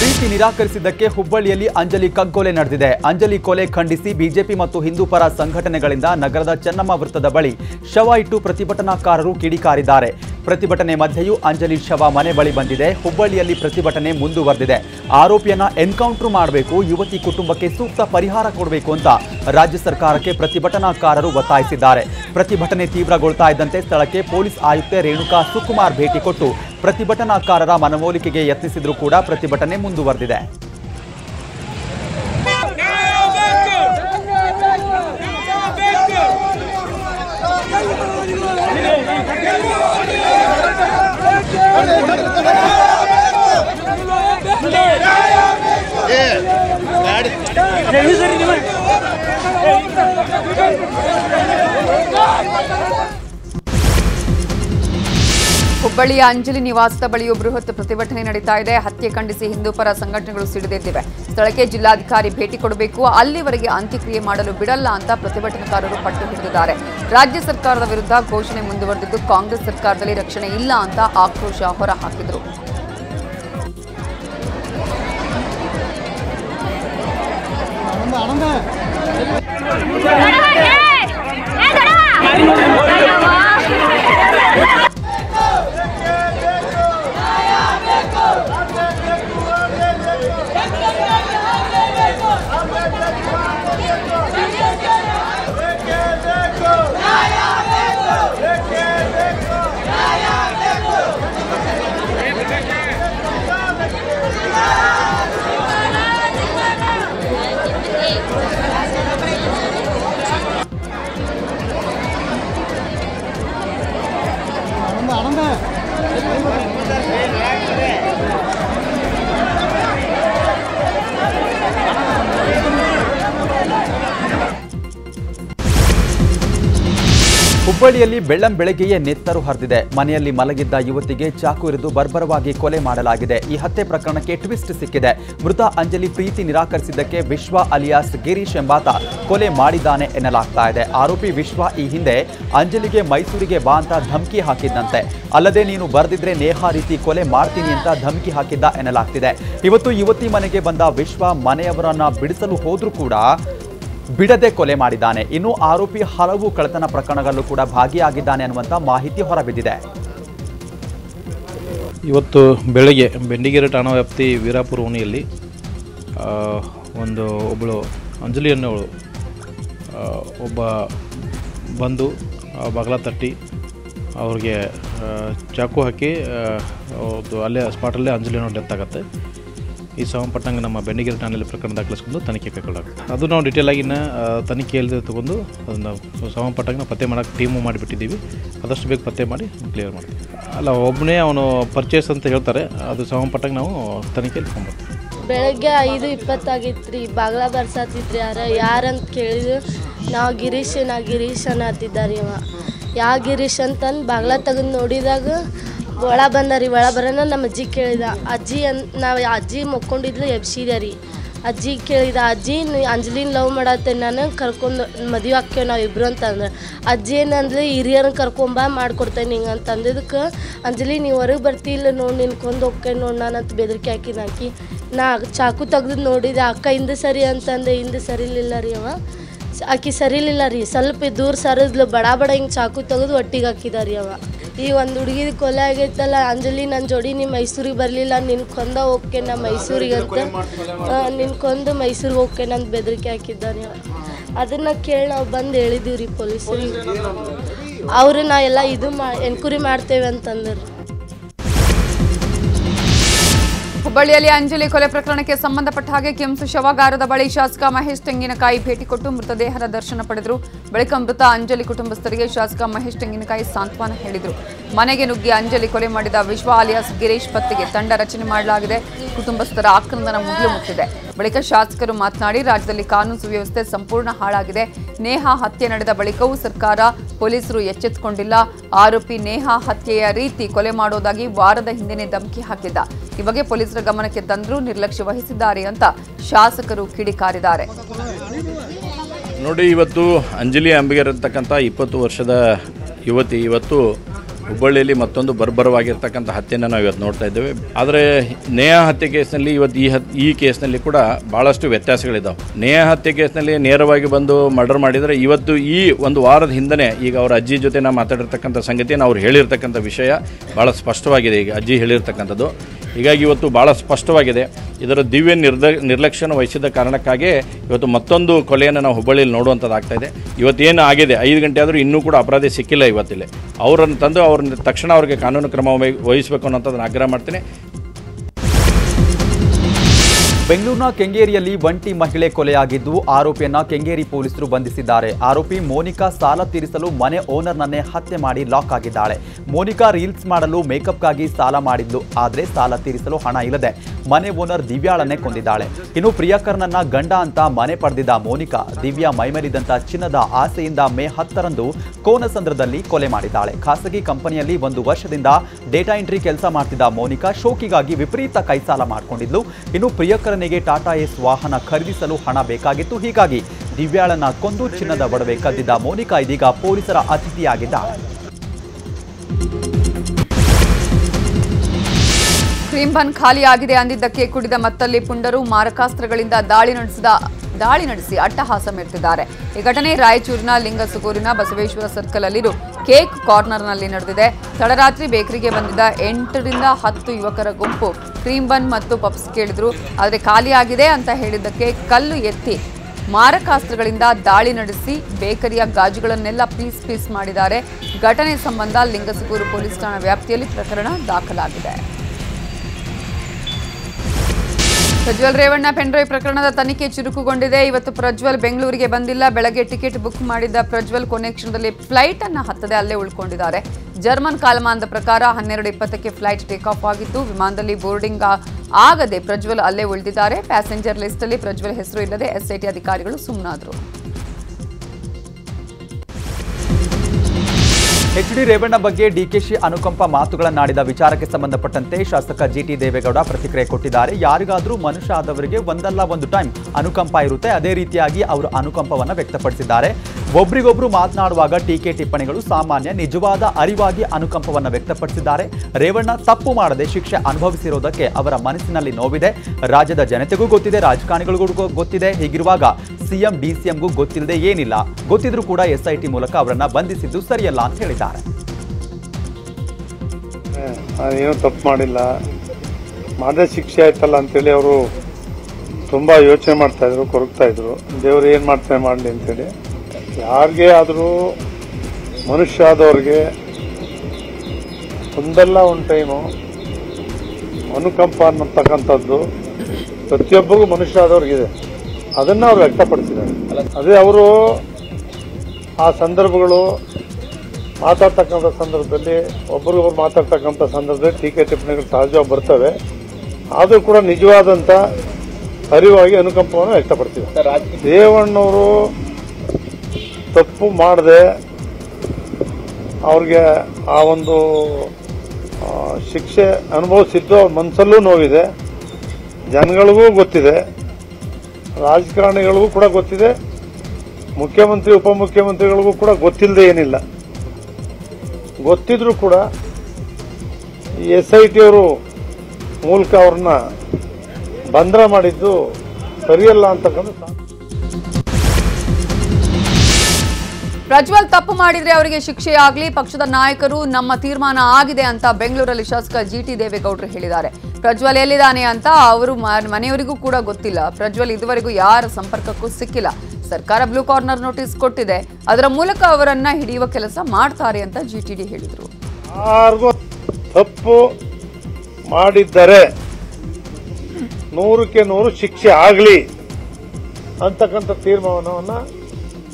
ಪ್ರೀತಿ ನಿರಾಕರಿಸಿದ್ದಕ್ಕೆ ಹುಬ್ಬಳ್ಳಿಯಲ್ಲಿ ಅಂಜಲಿ ಕಗ್ಗೊಲೆ ನಡೆದಿದೆ. ಅಂಜಲಿ ಕೊಲೆ ಖಂಡಿಸಿ ಬಿಜೆಪಿ ಮತ್ತು ಹಿಂದೂ ಪರ ಸಂಘಟನೆಗಳಿಂದ ನಗರದ ಚೆನ್ನಮ್ಮ ವೃತ್ತದ ಬಳಿ ಶವ ಇಟ್ಟು ಪ್ರತಿಭಟನಾಕಾರರು ಕಿಡಿಕಾರಿದ್ದಾರೆ. ಪ್ರತಿಭಟನೆ ಮಧ್ಯೆಯೂ ಅಂಜಲಿ ಶವ ಮನೆ ಬಳಿ ಬಂದಿದೆ. ಹುಬ್ಬಳ್ಳಿಯಲ್ಲಿ ಪ್ರತಿಭಟನೆ ಮುಂದುವರೆದಿದೆ. ಆರೋಪಿಯನ್ನ ಎನ್ಕೌಂಟರ್ ಮಾಡಬೇಕು, ಯುವತಿ ಕುಟುಂಬಕ್ಕೆ ಸೂಕ್ತ ಪರಿಹಾರ ಕೊಡಬೇಕು ಅಂತ ರಾಜ್ಯ ಸರ್ಕಾರಕ್ಕೆ ಪ್ರತಿಭಟನಾಕಾರರು ಒತ್ತಾಯಿಸಿದ್ದಾರೆ. ಪ್ರತಿಭಟನೆ ತೀವ್ರಗೊಳ್ತಾ ಇದ್ದಂತೆ ಸ್ಥಳಕ್ಕೆ ಪೊಲೀಸ್ ಆಯುಕ್ತೆ ರೇಣುಕಾ ಸುಕುಮಾರ್ ಭೇಟಿ ಕೊಟ್ಟು ಪ್ರತಿಭಟನಾಕಾರರ ಮನವೊಲಿಕೆಗೆ ಯತ್ನಿಸಿದ್ರು ಕೂಡ ಪ್ರತಿಭಟನೆ ಮುಂದುವರೆದಿದೆ ಹುಬ್ಬಳ್ಳಿಯ ಅಂಜಲಿ ನಿವಾಸದ ಬಳಿಯೂ ಬೃಹತ್ ಪ್ರತಿಭಟನೆ ನಡೀತಾ ಇದೆ. ಹತ್ಯೆ ಖಂಡಿಸಿ ಹಿಂದೂ ಪರ ಸಂಘಟನೆಗಳು ಸಿಡಿದೆದ್ದಿವೆ. ಸ್ಥಳಕ್ಕೆ ಜಿಲ್ಲಾಧಿಕಾರಿ ಭೇಟಿ ಕೊಡಬೇಕು. ಅಲ್ಲಿವರೆಗೆ ಅಂತ್ಯಕ್ರಿಯೆ ಮಾಡಲು ಬಿಡಲ್ಲ ಅಂತ ಪ್ರತಿಭಟನಾಕಾರರು ಪಟ್ಟು ಹಿಡಿದಿದ್ದಾರೆ. ರಾಜ್ಯ ಸರ್ಕಾರದ ವಿರುದ್ಧ ಘೋಷಣೆ ಮುಂದುವರೆದಿದ್ದು, ಕಾಂಗ್ರೆಸ್ ಸರ್ಕಾರದಲ್ಲಿ ರಕ್ಷಣೆ ಇಲ್ಲ ಅಂತ ಆಕ್ರೋಶ ಹೊರಹಾಕಿದರು. ಹುಬ್ಬಳ್ಳಿಯಲ್ಲಿ ಬೆಳ್ಳಂ ಬೆಳಗ್ಗೆಯೇ ನೆತ್ತರು ಹರಿದಿದೆ. ಮನೆಯಲ್ಲಿ ಮಲಗಿದ್ದ ಯುವತಿಗೆ ಚಾಕು ಇರಿದು ಬರ್ಬರವಾಗಿ ಕೊಲೆ ಮಾಡಲಾಗಿದೆ. ಈ ಹತ್ಯೆ ಪ್ರಕರಣಕ್ಕೆ ಟ್ವಿಸ್ಟ್ ಸಿಕ್ಕಿದೆ. ಮೃತ ಅಂಜಲಿ ಪ್ರೀತಿ ನಿರಾಕರಿಸಿದ್ದಕ್ಕೆ ವಿಶ್ವ ಅಲಿಯಾಸ್ ಗಿರೀಶ್ ಎಂಬಾತ ಕೊಲೆ ಮಾಡಿದ್ದಾನೆ ಎನ್ನಲಾಗ್ತಾ ಇದೆ. ಆರೋಪಿ ವಿಶ್ವ ಈ ಹಿಂದೆ ಅಂಜಲಿಗೆ ಮೈಸೂರಿಗೆ ಬಾ ಅಂತ ಧಮಕಿ ಹಾಕಿದ್ದಂತೆ. ಅಲ್ಲದೆ ನೀನು ಬರೆದಿದ್ರೆ ನೇಹಾ ರೀತಿ ಕೊಲೆ ಮಾಡ್ತೀನಿ ಅಂತ ಧಮಕಿ ಹಾಕಿದ್ದ ಎನ್ನಲಾಗ್ತಿದೆ. ಇವತ್ತು ಯುವತಿ ಮನೆಗೆ ಬಂದ ವಿಶ್ವ ಮನೆಯವರನ್ನ ಬಿಡಿಸಲು ಹೋದ್ರೂ ಕೂಡ ಬಿಡದೆ ಕೊಲೆ ಮಾಡಿದ್ದಾನೆ. ಇನ್ನು ಆರೋಪಿ ಹಲವು ಕಳತನ ಪ್ರಕರಣಗಳಲ್ಲೂ ಕೂಡ ಭಾಗಿಯಾಗಿದ್ದಾನೆ ಅನ್ನುವಂಥ ಮಾಹಿತಿ ಹೊರಬಿದ್ದಿದೆ. ಇವತ್ತು ಬೆಳಗ್ಗೆ ಬೆಂಡಿಗೆರೆ ಠಾಣಾ ವ್ಯಾಪ್ತಿ ವೀರಾಪುರ ಓಣಿಯಲ್ಲಿ ಒಂದು ಒಬ್ಬಳು ಅಂಜಲಿ ಅನ್ನೋಳು ಒಬ್ಬ ಬಂದು ಬಗಲ ತಟ್ಟಿ ಅವ್ರಿಗೆ ಚಾಕು ಹಾಕಿ ಅಲ್ಲೇ ಸ್ಪಾಟಲ್ಲೇ ಅಂಜಲಿ ಅನ್ನೋ ಡೆತ್ ಆಗುತ್ತೆ. ಈ ಸಂಬಂಧಪಟ್ಟಂಗೆ ನಮ್ಮ ಬೆಂಡಿಗೆರೆ ಠಾಣೆಯಲ್ಲಿ ಪ್ರಕರಣ ದಾಖಲಿಸ್ಕೊಂಡು ತನಿಖೆ ಕೈಗೊಳ್ಳಾಗುತ್ತೆ ಅದು ನಾವು ಡೀಟೇಲ್ ತನಿಖೆ ತನಿಖೆಯಲ್ಲಿ ತಗೊಂಡು ಅದನ್ನು ಸಂಬಂಧಪಟ್ಟಂಗೆ ನಾವು ಪತ್ತೆ ಮಾಡೋಕ್ಕೆ ಟೀಮು ಮಾಡಿಬಿಟ್ಟಿದ್ದೀವಿ. ಆದಷ್ಟು ಬೇಗ ಪತ್ತೆ ಮಾಡಿ ಕ್ಲಿಯರ್ ಮಾಡ್ತೀವಿ. ಅಲ್ಲ ಒಬ್ಬನೇ ಅವನು ಪರ್ಚೇಸ್ ಅಂತ ಹೇಳ್ತಾರೆ. ಅದು ಸಂಬಂಧಪಟ್ಟಂಗೆ ನಾವು ತನಿಖೆಯಲ್ಲಿ ತೊಗೊಂಡ್ಬರ್ತೀವಿ. ಬೆಳಗ್ಗೆ ಐದು ಇಪ್ಪತ್ತಾಗಿತ್ತು ರೀ ಬಾಗ್ಲ ಬರ್ಸಾತಿದ್ರಿ ಯಾರ? ಯಾರಂತ ಕೇಳಿದ್ರು, ನಾವು ಗಿರೀಶ್, ನಾ ಗಿರೀಶ್ ಅನ್ನತ್ತಿದ್ದಾರೆ ಇವ ಯಾವ ಗಿರೀಶ್ ಅಂತಂದು ಬಾಗ್ಲ ತೆಗೆದು ನೋಡಿದಾಗ ಒಳ ಬಂದ ರೀ ಒಳ ಬರೋಣ ನಮ್ಮ ಅಜ್ಜಿ ಕೇಳಿದ. ಅಜ್ಜಿ ಅನ್ ನಾವು ಅಜ್ಜಿ ಮಕ್ಕೊಂಡಿದ್ಲು ಎಬ್ಸಿದೆ ರೀ. ಅಜ್ಜಿ ಕೇಳಿದ, ಅಜ್ಜಿ ಅಂಜಲಿನ ಲವ್ ಮಾಡತ್ತೆ, ನಾನು ಕರ್ಕೊಂಡು ಮದುವೆ ಹಾಕ್ಯವ ನಾವು ಇಬ್ರು ಅಂತಂದ್ರೆ ಅಜ್ಜಿ ಏನಂದ್ರೆ ಹಿರಿಯರನ್ನ ಕರ್ಕೊಂಬ ಮಾಡ್ಕೊಡ್ತೇನೆ ಹಿಂಗೆ ಅಂತಂದಿದ್ದಕ್ಕೆ ಅಂಜಲಿ ನೀವು ಹೊರಗೆ ಬರ್ತಿಲ್ಲ ನೋಡಿ, ನಿನ್ ಕೊಂದು ಹೋಗ್ಕೆ ನೋಡಿ ನಾನಂತ ಬೆದರಿಕೆ ಹಾಕಿನ ಹಾಕಿ. ನಾ ಚಾಕು ತೆಗ್ದು ನೋಡಿದೆ, ಅಕ್ಕ, ಹಿಂದೆ ಸರಿ ಅಂತಂದೆ, ಹಿಂದೆ ಸರಿಲಿಲ್ಲ ರೀ ಅವ. ಆಕಿ ಸರಿಲಿಲ್ಲ ರೀ, ಸ್ವಲ್ಪ ದೂರ ಸರಿದ್ಲು, ಬಡ ಬಡ ಹಿಂಗೆ ಚಾಕು ತೆಗೆದು ಒಟ್ಟಿಗೆ ಹಾಕಿದ ಅವ. ಈ ಒಂದು ಹುಡುಗಿದ ಕೊಲೆ ಆಗೈತಲ್ಲ ಅಂಜಲಿ ನನ್ನ ಜೋಡಿ ನೀ ಮೈಸೂರಿಗೆ ಬರಲಿಲ್ಲ ನಿನ್ನ ಕೊಂದ ಹೋಗ್ಕೆ ನಾ ಮೈಸೂರಿಗೆ ಅಂತ. ನಿನ್ನ ಕೊಂದು ಮೈಸೂರಿಗೆ ಹೋಗ್ಕೆ ನಂದು ಬೆದರಿಕೆ ಹಾಕಿದ್ದಾನೆ ಅದನ್ನ ಕೇಳಿ ನಾವು ಬಂದು ಹೇಳಿದ್ದೀವಿ ರೀ ಪೊಲೀಸರಿಗೆ ಅವರು ನಾ ಎಲ್ಲ ಇದು ಮಾ ಎನ್ಕ್ವರಿ ಮಾಡ್ತೇವೆ ಅಂತಂದ್ರು. ಹುಬ್ಬಳ್ಳಿಯಲ್ಲಿ ಅಂಜಲಿ ಕೊಲೆ ಪ್ರಕರಣಕ್ಕೆ ಸಂಬಂಧಪಟ್ಟ ಹಾಗೆ ಕೆಂಸು ಶವಾಗಾರದ ಬಳಿ ಶಾಸಕ ಮಹೇಶ್ ತೆಂಗಿನಕಾಯಿ ಭೇಟಿ ಕೊಟ್ಟು ಮೃತದೇಹದ ದರ್ಶನ ಪಡೆದರು. ಬಳಿಕ ಮೃತ ಅಂಜಲಿ ಕುಟುಂಬಸ್ಥರಿಗೆ ಶಾಸಕ ಮಹೇಶ್ ತೆಂಗಿನಕಾಯಿ ಸಾಂತ್ವನ ಹೇಳಿದರು. ಮನೆಗೆ ನುಗ್ಗಿ ಅಂಜಲಿ ಕೊಲೆ ಮಾಡಿದ ವಿಶ್ವ ಅಲಿಯಾಸ್ ಗಿರೀಶ್ ಪತ್ತೆಗೆ ತಂಡ ರಚನೆ ಮಾಡಲಾಗಿದೆ. ಕುಟುಂಬಸ್ಥರ ಆಕ್ರಂದನ ಮುಗಿಲು ಮುಟ್ಟಿದೆ. ಬಳಿಕ ಶಾಸಕರು ಮಾತನಾಡಿ, ರಾಜ್ಯದಲ್ಲಿ ಕಾನೂನು ಸುವ್ಯವಸ್ಥೆ ಸಂಪೂರ್ಣ ಹಾಳಾಗಿದೆ. ನೇಹಾ ಹತ್ಯೆ ನಡೆದ ಬಳಿಕವೂ ಸರ್ಕಾರ ಪೊಲೀಸರು ಎಚ್ಚೆತ್ತುಕೊಂಡಿಲ್ಲ ಆರೋಪಿ ನೇಹಾ ಹತ್ಯೆಯ ರೀತಿ ಕೊಲೆ ಮಾಡೋದಾಗಿ ವಾರದ ಹಿಂದೆನೇ ಧಮಕಿ ಹಾಕಿದ್ದ. ಈ ಬಗ್ಗೆ ಪೊಲೀಸರ ಗಮನಕ್ಕೆ ತಂದರೂ ನಿರ್ಲಕ್ಷ್ಯ ವಹಿಸಿದ್ದಾರೆ ಅಂತ ಶಾಸಕರು ಕಿಡಿಕಾರಿದ್ದಾರೆ. ನೋಡಿ, ಇವತ್ತು ಅಂಜಲಿ ಅಂಬಿಗರ್ ಅಂತಕ್ಕಂಥ ಇಪ್ಪತ್ತು ವರ್ಷದ ಯುವತಿ, ಇವತ್ತು ಹುಬ್ಬಳ್ಳಿಯಲ್ಲಿ ಮತ್ತೊಂದು ಬರ್ಬರವಾಗಿರ್ತಕ್ಕಂಥ ಹತ್ಯೆಯನ್ನು ನಾವು ಇವತ್ತು ನೋಡ್ತಾ ಇದ್ದೇವೆ. ಆದರೆ ನೇಯ ಹತ್ಯೆ ಕೇಸ್ನಲ್ಲಿ ಇವತ್ತು ಈ ಹತ್, ಈ ಕೇಸ್ನಲ್ಲಿ ಕೂಡ ಭಾಳಷ್ಟು ವ್ಯತ್ಯಾಸಗಳಿದ್ದಾವೆ ನೇಹ ಹತ್ಯೆ ಕೇಸ್ನಲ್ಲಿ ನೇರವಾಗಿ ಬಂದು ಮರ್ಡರ್ ಮಾಡಿದರೆ ಇವತ್ತು ಈ ಒಂದು ವಾರದ ಹಿಂದೆ ಈಗ ಅವರ ಅಜ್ಜಿ ಜೊತೆ ನಾವು ಮಾತಾಡಿರ್ತಕ್ಕಂಥ ಸಂಗತಿಯನ್ನು ಅವ್ರು ಹೇಳಿರ್ತಕ್ಕಂಥ ವಿಷಯ ಭಾಳ ಸ್ಪಷ್ಟವಾಗಿದೆ. ಈಗ ಅಜ್ಜಿ ಹೇಳಿರ್ತಕ್ಕಂಥದ್ದು. ಹೀಗಾಗಿ ಇವತ್ತು ಭಾಳ ಸ್ಪಷ್ಟವಾಗಿದೆ. ಇದರ ದಿವ್ಯ ನಿರ್ದ, ನಿರ್ಲಕ್ಷ್ಯನ ವಹಿಸಿದ ಕಾರಣಕ್ಕಾಗಿ ಇವತ್ತು ಮತ್ತೊಂದು ಕೊಲೆಯನ್ನು ನಾವು ಹುಬ್ಬಳ್ಳಿಯಲ್ಲಿ ನೋಡುವಂಥದ್ದಾಗ್ತಾ ಇದೆ. ಇವತ್ತೇನು ಆಗಿದೆ? ಐದು ಗಂಟೆ ಆದರೂ ಇನ್ನೂ ಕೂಡ ಅಪರಾಧಿ ಸಿಕ್ಕಿಲ್ಲ ಇವತ್ತಿಲ್ಲಿ. ಅವರನ್ನು ತಂದು ಅವ್ರನ್ನ ತಕ್ಷಣ ಅವ್ರಿಗೆ ಕಾನೂನು ಕ್ರಮ ವಹಿ- ವಹಿಸಬೇಕು ಅನ್ನೋಂಥದ್ದನ್ನು ಆಗ್ರಹ ಮಾಡ್ತೀನಿ. ಬೆಂಗಳೂರಿನ ಕೆಂಗೇರಿಯಲ್ಲಿ ಒಂಟಿ ಮಹಿಳೆ ಕೊಲೆಯಾಗಿದ್ದು ಆರೋಪಿಯನ್ನ ಕೆಂಗೇರಿ ಪೊಲೀಸರು ಬಂಧಿಸಿದ್ದಾರೆ. ಆರೋಪಿ ಮೋನಿಕಾ ಸಾಲ ತೀರಿಸಲು ಮನೆ ಓನರ್ನನ್ನೇ ಹತ್ಯೆ ಮಾಡಿ ಲಾಕ್ ಆಗಿದ್ದಾಳೆ. ಮೋನಿಕಾ ರೀಲ್ಸ್ ಮಾಡಲು ಮೇಕಪ್ಗಾಗಿ ಸಾಲ ಮಾಡಿದ್ಲು ಆದರೆ ಸಾಲ ತೀರಿಸಲು ಹಣ ಇಲ್ಲದೆ ಮನೆ ಓನರ್ ದಿವ್ಯಾಳನ್ನೇ ಕೊಂದಿದ್ದಾಳೆ. ಇನ್ನು ಪ್ರಿಯಕರ್ನನ್ನ ಗಂಡ ಅಂತ ಮನೆ ಪಡೆದಿದ್ದ ಮೋನಿಕಾ, ದಿವ್ಯಾ ಮೈಮೇಲಿದ್ದಂತ ಚಿನ್ನದ ಆಸೆಯಿಂದ ಮೇ ಹತ್ತರಂದು ಕೋನಸಂದ್ರದಲ್ಲಿ ಕೊಲೆ ಮಾಡಿದ್ದಾಳೆ. ಖಾಸಗಿ ಕಂಪನಿಯಲ್ಲಿ ಒಂದು ವರ್ಷದಿಂದ ಡೇಟಾ ಎಂಟ್ರಿ ಕೆಲಸ ಮಾಡ್ತಿದ್ದ ಮೋನಿಕಾ ಶೋಕಿಗಾಗಿ ವಿಪರೀತ ಕೈಸಾಲ ಮಾಡಿಕೊಂಡಿದ್ಲು. ಇನ್ನು ಪ್ರಿಯಕರನಿಗೆ ಟಾಟಾ ಎಸ್ ವಾಹನ ಖರೀದಿಸಲು ಹಣ ಬೇಕಾಗಿತ್ತು. ಹೀಗಾಗಿ ದಿವ್ಯಾಳನ ಕೊಂದು ಚಿನ್ನದ ಒಡವೆ ಕದ್ದಿದ್ದ ಮೋನಿಕಾ ಇದೀಗ ಪೊಲೀಸರ ಅತಿಥಿಯಾಗಿದ್ದಾಳೆ ಕ್ರೀಮ್ ಬನ್ ಖಾಲಿಯಾಗಿದೆ ಅಂದಿದ್ದಕ್ಕೆ ಕುಡಿದ ಮತ್ತಲ್ಲಿ ಪುಂಡರು ಮಾರಕಾಸ್ತ್ರಗಳಿಂದ ದಾಳಿ ನಡೆಸಿದ ದಾಳಿ ನಡೆಸಿ ಅಟ್ಟಹಾಸ ಮೆರೆದಿದ್ದಾರೆ. ಈ ಘಟನೆ ರಾಯಚೂರಿನ ಲಿಂಗಸುಗೂರಿನ ಬಸವೇಶ್ವರ ಸರ್ಕಲ್ ಅಲ್ಲಿರೋ ಕೇಕ್ ಕಾರ್ನರ್ನಲ್ಲಿ ನಡೆದಿದೆ. ತಡರಾತ್ರಿ ಬೇಕರಿಗೆ ಬಂದಿದ್ದ ಎಂಟರಿಂದ ಹತ್ತು ಯುವಕರ ಗುಂಪು ಕ್ರೀಮ್ ಬನ್ ಮತ್ತು ಪಪ್ಸ್ ಕೇಳಿದ್ರು. ಆದರೆ ಖಾಲಿಯಾಗಿದೆ ಅಂತ ಹೇಳಿದ್ದಕ್ಕೆ ಕಲ್ಲು ಎತ್ತಿ ಮಾರಕಾಸ್ತ್ರಗಳಿಂದ ದಾಳಿ ನಡೆಸಿ ಬೇಕರಿಯ ಗಾಜುಗಳನ್ನೆಲ್ಲ ಪೀಸ್ ಪೀಸ್ ಮಾಡಿದ್ದಾರೆ. ಘಟನೆ ಸಂಬಂಧ ಲಿಂಗಸಗೂರು ಪೊಲೀಸ್ ಠಾಣಾ ವ್ಯಾಪ್ತಿಯಲ್ಲಿ ಪ್ರಕರಣ ದಾಖಲಾಗಿದೆ. ಪ್ರಜ್ವಲ್ ರೇವಣ್ಣ ಪೆನ್ಡ್ರೈವ್ ಪ್ರಕರಣದ ತನಿಖೆ ಚುರುಕುಗೊಂಡಿದೆ. ಇವತ್ತು ಪ್ರಜ್ವಲ್ ಬೆಂಗಳೂರಿಗೆ ಬಂದಿಲ್ಲ. ಬೆಳಗ್ಗೆ ಟಿಕೆಟ್ ಬುಕ್ ಮಾಡಿದ್ದ ಪ್ರಜ್ವಲ್ ಕೊನೆ ಕ್ಷಣದಲ್ಲಿ ಫ್ಲೈಟ್ ಅನ್ನು ಹತ್ತದೆ ಅಲ್ಲೇ ಉಳ್ಕೊಂಡಿದ್ದಾರೆ. ಜರ್ಮನ್ ಕಾಲಮಾನದ ಪ್ರಕಾರ ಹನ್ನೆರಡು ಇಪ್ಪತ್ತಕ್ಕೆ ಫ್ಲೈಟ್ ಟೇಕ್ ಆಫ್ ಆಗಿತ್ತು. ವಿಮಾನದಲ್ಲಿ ಬೋರ್ಡಿಂಗ್ ಆಗದೆ ಪ್ರಜ್ವಲ್ ಅಲ್ಲೇ ಉಳಿದಿದ್ದಾರೆ. ಪ್ಯಾಸೆಂಜರ್ ಲಿಸ್ಟ್ ಅಲ್ಲಿ ಪ್ರಜ್ವಲ್ ಹೆಸರು ಇಲ್ಲದೆ ಎಸ್ಐಟಿ ಅಧಿಕಾರಿಗಳು ಸುಮ್ಮನಾದ್ರು ಎಚ್ ಡಿ ರೇವಣ್ಣ ಬಗ್ಗೆ ಡಿಕೆಶಿ ಅನುಕಂಪ ಮಾತುಗಳನ್ನಾಡಿದ ವಿಚಾರಕ್ಕೆ ಸಂಬಂಧಪಟ್ಟಂತೆ ಶಾಸಕ ಜಿಟಿ ದೇವೇಗೌಡ ಪ್ರತಿಕ್ರಿಯೆ ಕೊಟ್ಟಿದ್ದಾರೆ. ಯಾರಿಗಾದರೂ ಮನುಷ್ಯ ಆದವರಿಗೆ ಒಂದಲ್ಲ ಒಂದು ಟೈಮ್ ಅನುಕಂಪ ಇರುತ್ತೆ. ಅದೇ ರೀತಿಯಾಗಿ ಅವರು ಅನುಕಂಪವನ್ನು ವ್ಯಕ್ತಪಡಿಸಿದ್ದಾರೆ. ಒಬ್ರಿಗೊಬ್ರು ಮಾತನಾಡುವಾಗ ಟೀಕೆ ಟಿಪ್ಪಣಿಗಳು ಸಾಮಾನ್ಯ, ನಿಜವಾದ ಅರಿವಾಗಿ ಅನುಕಂಪವನ್ನು ವ್ಯಕ್ತಪಡಿಸಿದ್ದಾರೆ. ರೇವಣ್ಣ ತಪ್ಪು ಮಾಡದೆ ಶಿಕ್ಷೆ ಅನುಭವಿಸಿರೋದಕ್ಕೆ ಅವರ ಮನಸ್ಸಿನಲ್ಲಿ ನೋವಿದೆ. ರಾಜ್ಯದ ಜನತೆಗೂ ಗೊತ್ತಿದೆ, ರಾಜಕಾರಣಿಗಳಿಗೂ ಗೊತ್ತಿದೆ. ಹೀಗಿರುವಾಗ ಸಿಎಂ ಡಿಸಿಎಂಗೂ ಗೊತ್ತಿಲ್ಲದೆ ಏನಿಲ್ಲ. ಗೊತ್ತಿದ್ರೂ ಕೂಡ ಎಸ್ಐಟಿ ಮೂಲಕ ಅವರನ್ನು ಬಂಧಿಸಿದ್ದು ಸರಿಯಲ್ಲ ಅಂತ ಹೇಳಿದ್ದಾರೆ. ನಾನೇನು ತಪ್ಪು ಮಾಡಿಲ್ಲ. ಮಾಡದೆ ಶಿಕ್ಷೆ ಆಯ್ತಲ್ಲ ಅಂತೇಳಿ ಅವರು ತುಂಬ ಯೋಚನೆ ಮಾಡ್ತಾ ಇದ್ರು, ಕೊರಗ್ತಾ ಇದ್ರು. ದೇವರು ಏನು ಮಾಡ್ತಾರೆ ಮಾಡಲಿ ಅಂತೇಳಿ. ಯಾರಿಗೆ ಆದರೂ ಮನುಷ್ಯ ಆದವ್ರಿಗೆ ಒಂದಲ್ಲ ಒಂದು ಟೈಮು ಅನುಕಂಪ ಅನ್ನತಕ್ಕಂಥದ್ದು ಪ್ರತಿಯೊಬ್ಬರಿಗೂ ಮನುಷ್ಯ ಆದವ್ರಿಗಿದೆ. ಅದನ್ನು ಅವ್ರು ವ್ಯಕ್ತಪಡಿಸಿದ್ದಾರೆ. ಅದೇ ಅವರು ಆ ಸಂದರ್ಭಗಳು ಮಾತಾಡ್ತಕ್ಕಂಥ ಸಂದರ್ಭದಲ್ಲಿ ಒಬ್ರಿಗೊಬ್ರು ಮಾತಾಡ್ತಕ್ಕಂಥ ಸಂದರ್ಭದಲ್ಲಿ ಟೀಕೆ ಟಿಪ್ಪಣಿಗಳು ಸಹಜವಾಗಿ ಬರ್ತವೆ. ಆದರೂ ಕೂಡ ನಿಜವಾದಂಥ ಅರಿವಾಗಿ ಅನುಕಂಪವನ್ನು ವ್ಯಕ್ತಪಡ್ತೀವಿ ದೇವಣ್ಣವರು ತಪ್ಪು ಮಾಡದೆ ಅವ್ರಿಗೆ ಆ ಒಂದು ಶಿಕ್ಷೆ ಅನುಭವಿಸಿದ್ದು ಅವ್ರ ಮನಸ್ಸಲ್ಲೂ ನೋವಿದೆ. ಜನಗಳಿಗೂ ಗೊತ್ತಿದೆ. ರಾಜಕಾರಣಿಗಳಿಗೂ ಕೂಡ ಗೊತ್ತಿದೆ. ಮುಖ್ಯಮಂತ್ರಿ ಉಪಮುಖ್ಯಮಂತ್ರಿಗಳಿಗೂ ಕೂಡ ಗೊತ್ತಿಲ್ಲದೆ ಏನಿಲ್ಲ. ಗೊತ್ತಿದ್ರು ಕೂಡ ಎಸ್ ಐ ಟಿ ಅವರು ಮೂಲಕ ಅವ್ರನ್ನ ಬಂಧನ ಮಾಡಿದ್ದು ಸರಿಯಲ್ಲ ಅಂತಕ್ಕಂಥ ಪ್ರಜ್ವಲ್ ತಪ್ಪು ಮಾಡಿದ್ರೆ ಅವರಿಗೆ ಶಿಕ್ಷೆ ಆಗಲಿ ಪಕ್ಷದ ನಾಯಕರು ನಮ್ಮ ತೀರ್ಮಾನ ಆಗಿದೆ ಅಂತ ಬೆಂಗಳೂರಲ್ಲಿ ಶಾಸಕ ಜಿಟಿ ದೇವೇಗೌಡರು ಹೇಳಿದ್ದಾರೆ. ಪ್ರಜ್ವಲ್ ಎಲ್ಲಿದ್ದಾನೆ ಅಂತ ಅವರು ಮನೆಯವರಿಗೂ ಕೂಡ ಗೊತ್ತಿಲ್ಲ. ಪ್ರಜ್ವಲ್ ಇದುವರೆಗೂ ಯಾರ ಸಂಪರ್ಕಕ್ಕೂ ಸಿಕ್ಕಿಲ್ಲ. ಸರ್ಕಾರ ಬ್ಲೂ ಕಾರ್ನರ್ ನೋಟಿಸ್ ಕೊಟ್ಟಿದೆ. ಅದರ ಮೂಲಕ ಅವರನ್ನ ಹಿಡಿಯುವ ಕೆಲಸ ಮಾಡ್ತಾರೆ ಅಂತ ಜಿಟಿಡಿ ಹೇಳಿದರು. ಯಾರಿಗೂ ತಪ್ಪು ಮಾಡಿದ್ದರೆ ನೂರಕ್ಕೆ ನೂರು ಶಿಕ್ಷೆ ಆಗಲಿ ಅಂತಕ್ಕಂಥ ತೀರ್ಮಾನವನ್ನು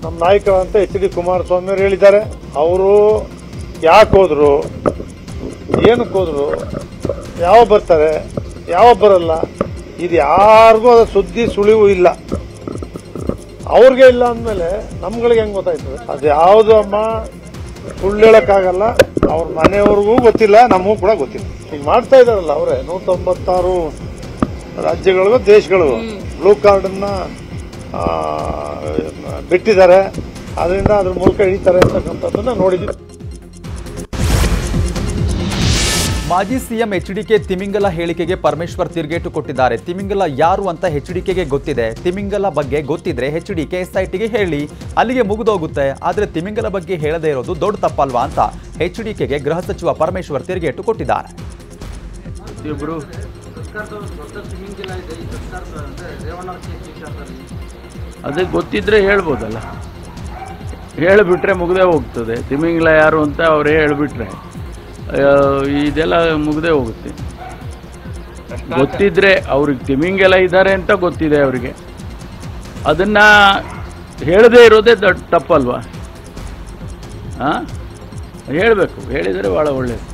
ನಮ್ಮ ನಾಯಕರಂತ ಎಚ್ ಡಿ ಕುಮಾರಸ್ವಾಮಿ ಅವರು ಹೇಳಿದ್ದಾರೆ. ಅವರು ಯಾಕೆ ಹೋದ್ರು, ಏನಕ್ಕೆ ಹೋದ್ರು ಯಾವ ಬರ್ತಾರೆ ಯಾವ ಬರಲ್ಲ, ಇದು ಯಾರಿಗೂ ಅದರ ಸುದ್ದಿ ಸುಳಿವು ಇಲ್ಲ. ಅವ್ರಿಗೆ ಇಲ್ಲ ಅಂದಮೇಲೆ ನಮ್ಗಳಿಗೆ ಹೆಂಗ್ ಗೊತ್ತಾಯ್ತದೆ? ಅದು ಯಾವುದು ಅಮ್ಮ ಸುಳ್ಳು ಹೇಳಕ್ಕಾಗಲ್ಲ. ಅವ್ರ ಮನೆಯವ್ರಿಗೂ ಗೊತ್ತಿಲ್ಲ ನಮಗೂ ಕೂಡ ಗೊತ್ತಿಲ್ಲ. ಈಗ ಮಾಡ್ತಾ ಇದಾರಲ್ಲ ಅವರೇ ನೂರ ತೊಂಬತ್ತಾರು ರಾಜ್ಯಗಳಿಗೂ ದೇಶಗಳಿಗೂ. ಬ್ಲೂ ಕಾರ್ಡನ್ನ ಬಿಟ್ಟಿದ್ದಾರೆ. ಅದರಿಂದ ಅದ್ರ ಮೂಲಕ ಇಳಿತಾರೆ ಅಂತಕ್ಕಂಥದ್ದನ್ನ ನೋಡಿದ್ವಿ. ಮಾಜಿ ಸಿಎಂ ಎಚ್ಡಿಕೆ ತಿಮಿಂಗಲ ಹೇಳಿಕೆಗೆ ಪರಮೇಶ್ವರ್ ತಿರುಗೇಟು ಕೊಟ್ಟಿದ್ದಾರೆ. ತಿಮಿಂಗಲ ಯಾರು ಅಂತ ಎಚ್ಡಿಕೆಗೆ ಗೊತ್ತಿದೆ. ತಿಮಿಂಗಲ ಬಗ್ಗೆ ಗೊತ್ತಿದ್ರೆ ಎಚ್ಡಿಕೆ ಎಸ್ಐಟಿಗೆ ಹೇಳಿ. ಅಲ್ಲಿಗೆ ಮುಗಿದೋಗುತ್ತೆ. ಆದ್ರೆ ತಿಮಿಂಗಲ ಬಗ್ಗೆ ಹೇಳದೇ ಇರೋದು ದೊಡ್ಡ ತಪ್ಪಲ್ವಾ ಅಂತ ಎಚ್ಡಿಕೆಗೆ ಗೃಹ ಸಚಿವ ಪರಮೇಶ್ವರ್ ತಿರುಗೇಟು ಕೊಟ್ಟಿದ್ದಾರೆ. ಅದೇ ಗೊತ್ತಿದ್ರೆ ಹೇಳ್ಬೋದಲ್ಲ. ಹೇಳಿಬಿಟ್ರೆ ಮುಗದೇ ಹೋಗ್ತದೆ. ತಿಮಿಂಗಲ ಯಾರು ಅಂತ ಅವರೇ ಹೇಳಿಬಿಟ್ರೆ. ಇದೆಲ್ಲ ಮುಗ್ದೇ ಹೋಗುತ್ತೆ. ಗೊತ್ತಿದ್ರೆ ಅವ್ರಿಗೆ ತಿಮಿಂಗೆಲ್ಲ ಇದ್ದಾರೆ ಅಂತ ಗೊತ್ತಿದೆ ಅವರಿಗೆ. ಅದನ್ನ ಹೇಳದೇ ಇರೋದೇ ದೊಡ್ಡ ತಪ್ಪಲ್ವಾ? ಹಾ ಹೇಳಬೇಕು ಹೇಳಿದರೆ ಭಾಳ ಒಳ್ಳೆಯದು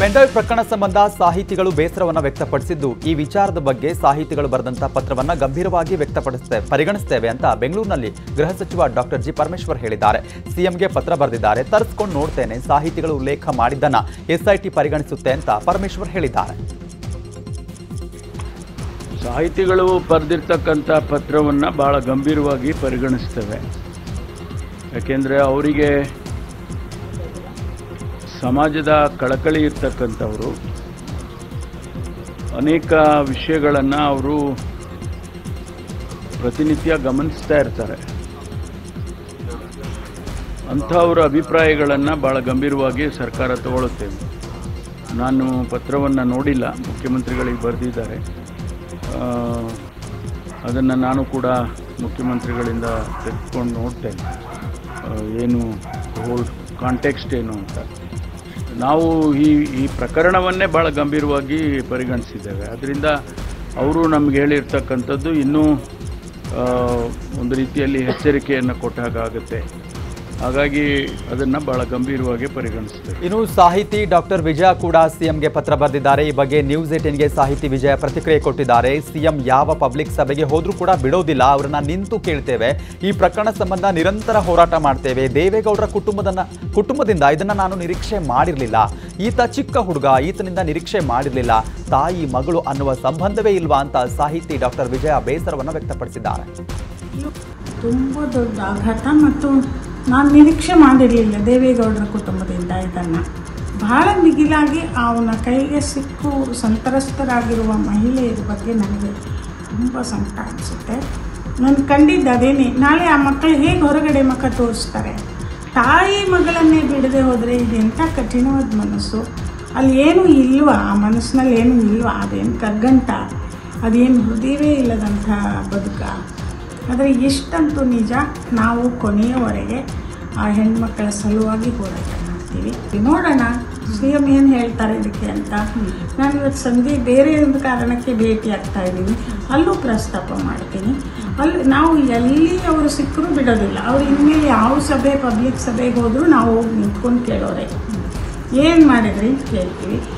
ಪೆಂಡ್ರೈವ್ ಪ್ರಕರಣ ಸಂಬಂಧ ಸಾಹಿತಿಗಳು ಬೇಸರವನ್ನು ವ್ಯಕ್ತಪಡಿಸಿದ್ದು, ಈ ವಿಚಾರದ ಬಗ್ಗೆ ಸಾಹಿತಿಗಳು ಬರೆದಂತಹ ಪತ್ರವನ್ನು ಗಂಭೀರವಾಗಿ ವ್ಯಕ್ತಪಡಿಸುತ್ತೇವೆ ಪರಿಗಣಿಸುತ್ತೇವೆ ಅಂತ ಬೆಂಗಳೂರಿನಲ್ಲಿ ಗೃಹ ಸಚಿವ ಡಾಕ್ಟರ್ ಜಿ ಪರಮೇಶ್ವರ್ ಹೇಳಿದ್ದಾರೆ. ಸಿಎಂಗೆ ಪತ್ರ ಬರೆದಿದ್ದಾರೆ. ತರಿಸ್ಕೊಂಡು ನೋಡ್ತೇನೆ, ಸಾಹಿತಿಗಳು ಉಲ್ಲೇಖ ಮಾಡಿದ್ದನ್ನ ಎಸ್ಐಟಿ ಪರಿಗಣಿಸುತ್ತೆ ಅಂತ ಪರಮೇಶ್ವರ್ ಹೇಳಿದ್ದಾರೆ. ಸಾಹಿತಿಗಳು ಬರೆದಿರ್ತಕ್ಕಂಥ ಪತ್ರವನ್ನು ಭಾಳ ಗಂಭೀರವಾಗಿ ಪರಿಗಣಿಸ್ತೇವೆ. ಯಾಕೆಂದರೆ ಅವರಿಗೆ ಸಮಾಜದ ಕಳಕಳಿ ಇರ್ತಕ್ಕಂಥವರು, ಅನೇಕ ವಿಷಯಗಳನ್ನು ಅವರು ಪ್ರತಿನಿತ್ಯ ಗಮನಿಸ್ತಾ ಇರ್ತಾರೆ. ಅಂಥವ್ರ ಅಭಿಪ್ರಾಯಗಳನ್ನು ಭಾಳ ಗಂಭೀರವಾಗಿ ಸರ್ಕಾರ ತಗೊಳ್ಳುತ್ತೇವೆ ನಾನು ಪತ್ರವನ್ನು ನೋಡಿಲ್ಲ, ಮುಖ್ಯಮಂತ್ರಿಗಳಿಗೆ ಬರೆದಿದ್ದಾರೆ. ಅದನ್ನು ನಾನು ಕೂಡ ಮುಖ್ಯಮಂತ್ರಿಗಳಿಂದ ತೆಗೆದುಕೊಂಡು ನೋಡ್ತೇನೆ. ಏನು ಹೋಲ್ ಕಾಂಟೆಕ್ಸ್ಟ್ ಏನು ಅಂತ. ನಾವು ಈ ಈ ಪ್ರಕರಣವನ್ನೇ ಭಾಳ ಗಂಭೀರವಾಗಿ ಪರಿಗಣಿಸಿದ್ದೇವೆ. ಅದರಿಂದ ಅವರು ನಮ್ಗೆ ಹೇಳಿರ್ತಕ್ಕಂಥದ್ದು ಇನ್ನೂ ಒಂದು ರೀತಿಯಲ್ಲಿ ಎಚ್ಚರಿಕೆಯನ್ನು ಕೊಟ್ಟ ಹಾಗಾಗುತ್ತೆ. ಹಾಗಾಗಿ ಅದನ್ನು ಬಹಳ ಗಂಭೀರವಾಗಿ ಪರಿಗಣಿಸ್ತೇವೆ ಇನ್ನು ಸಾಹಿತಿ ಡಾಕ್ಟರ್ ವಿಜಯ ಕೂಡ ಸಿಎಂಗೆ ಪತ್ರ ಬರೆದಿದ್ದಾರೆ. ಈ ಬಗ್ಗೆ ನ್ಯೂಸ್ ಏಟಿನ್ಗೆ ಸಾಹಿತಿ ವಿಜಯ ಪ್ರತಿಕ್ರಿಯೆ ಕೊಟ್ಟಿದ್ದಾರೆ. ಸಿಎಂ ಯಾವ ಪಬ್ಲಿಕ್ ಸಭೆಗೆ ಹೋದರೂ ಕೂಡ ಬಿಡೋದಿಲ್ಲ. ಅವರನ್ನ ನಿಂತು ಕೇಳ್ತೇವೆ. ಈ ಪ್ರಕರಣ ಸಂಬಂಧ ನಿರಂತರ ಹೋರಾಟ ಮಾಡ್ತೇವೆ. ದೇವೇಗೌಡರ ಕುಟುಂಬದನ್ನ ಕುಟುಂಬದಿಂದ ಇದನ್ನ ನಾನು ನಿರೀಕ್ಷೆ ಮಾಡಿರಲಿಲ್ಲ. ಈತ ಚಿಕ್ಕ ಹುಡುಗ ಈತನಿಂದ ನಿರೀಕ್ಷೆ ಮಾಡಿರಲಿಲ್ಲ. ತಾಯಿ ಮಗಳು ಅನ್ನುವ ಸಂಬಂಧವೇ ಇಲ್ವಾ ಅಂತ ಸಾಹಿತಿ ಡಾಕ್ಟರ್ ವಿಜಯ ಬೇಸರವನ್ನು ವ್ಯಕ್ತಪಡಿಸಿದ್ದಾರೆ. ತುಂಬ ದೊಡ್ಡ ಆಘಾತ ಮತ್ತು ನಾನು ನಿರೀಕ್ಷೆ ಮಾಡಿರಲಿಲ್ಲ ದೇವೇಗೌಡರ ಕುಟುಂಬದಿಂದ ಇದನ್ನು. ಬಹಳ ಮಿಗಿಲಾಗಿ ಅವನ ಕೈಗೆ ಸಿಕ್ಕು ಸಂತ್ರಸ್ತರಾಗಿರುವ ಮಹಿಳೆಯರ ಬಗ್ಗೆ ನನಗೆ ತುಂಬ ಸಂಕಟ ಅನಿಸುತ್ತೆ. ನಾನು ಕಂಡಿದ್ದ ಅದೇನೆ, ನಾಳೆ ಆ ಮಕ್ಕಳು ಹೇಗೆ ಹೊರಗಡೆ ಮಕ್ಕ ತೋರಿಸ್ತಾರೆ? ತಾಯಿ ಮಗಳನ್ನೇ ಬಿಡದೆ ಹೋದರೆ ಇದೆಂಥ ಕಠಿಣವಾದ ಮನಸ್ಸು. ಅಲ್ಲಿ ಏನೂ ಇಲ್ವಾ? ಆ ಮನಸ್ಸಿನಲ್ಲಿ ಏನೂ ಇಲ್ವಾ? ಅದೇನು ಕಗ್ಗಂಟ? ಅದೇನು ಹೃದಯವೇ ಇಲ್ಲದಂಥ ಬದುಕ? ಆದರೆ ಎಷ್ಟಂತೂ ನಿಜ, ನಾವು ಕೊನೆಯವರೆಗೆ ಆ ಹೆಣ್ಮಕ್ಕಳ ಸಲುವಾಗಿ ಹೋರಾಟ ಮಾಡ್ತೀವಿ. ನೋಡೋಣ ಸಿ ಎಂ ಏನು ಹೇಳ್ತಾರೆ ಇದಕ್ಕೆ ಅಂತ. ನಾನು ಇವತ್ತು ಸಂಧಿ ಬೇರೆ ಒಂದು ಕಾರಣಕ್ಕೆ ಭೇಟಿ ಆಗ್ತಾ ಇದ್ದೀನಿ. ಅಲ್ಲೂ ಪ್ರಸ್ತಾಪ ಮಾಡ್ತೀನಿ. ಅಲ್ಲಿ ನಾವು ಎಲ್ಲಿ ಅವರು ಸಿಕ್ಕರೂ ಬಿಡೋದಿಲ್ಲ. ಅವ್ರು ಇನ್ಮೇಲೆ ಯಾವ ಸಭೆ ಪಬ್ಲಿಕ್ ಸಭೆಗೆ ಹೋದರೂ ನಾವು ಹೋಗಿ ನಿಂತ್ಕೊಂಡು ಕೇಳೋರೆ. ಏನು ಮಾಡಿದ್ರಿ? ಕೇಳ್ತೀವಿ.